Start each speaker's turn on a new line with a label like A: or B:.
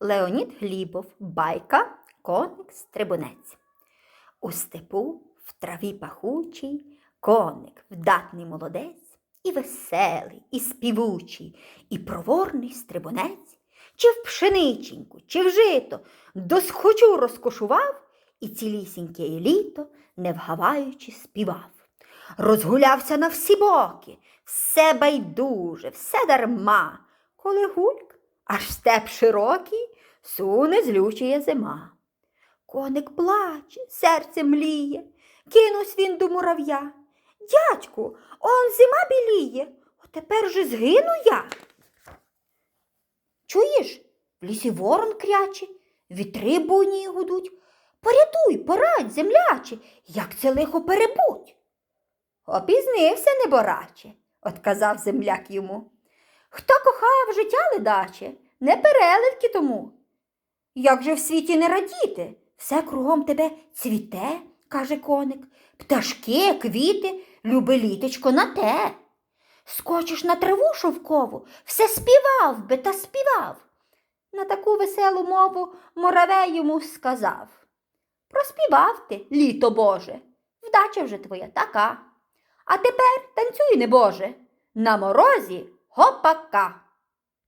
A: Леонід Глібов, байка, коник стрибунець. У степу в траві пахучій коник, вдатний молодець, і веселий, і співучий, і проворний стрибунець, чи в пшениченьку, чи в жито, досхочу розкошував, і цілісіньке літо, не вгаваючи, співав. Розгулявся на всі боки, все байдуже, все дарма, коли гульк, аж степ широкий, суне злючує зима. Коник плаче, серце мліє, кинусь він до мурав'я. Дядьку, он зима біліє, от тепер же згину я. Чуєш, в лісі ворон кряче, вітри буйні гудуть. Порятуй, порадь, земляче, як це лихо перебудь. Опізнився, небораче, отказав земляк йому. Хто кохав життя ледаче, не переливки тому. Як же в світі не радіти? Все кругом тебе цвіте, каже коник, пташки, квіти, любе літочко на те. Скочиш на траву шовкову, все співав би та співав. На таку веселу мову муравей йому сказав. Проспівав ти, літо Боже, вдача вже твоя така. А тепер танцюй, небоже, на морозі гопака.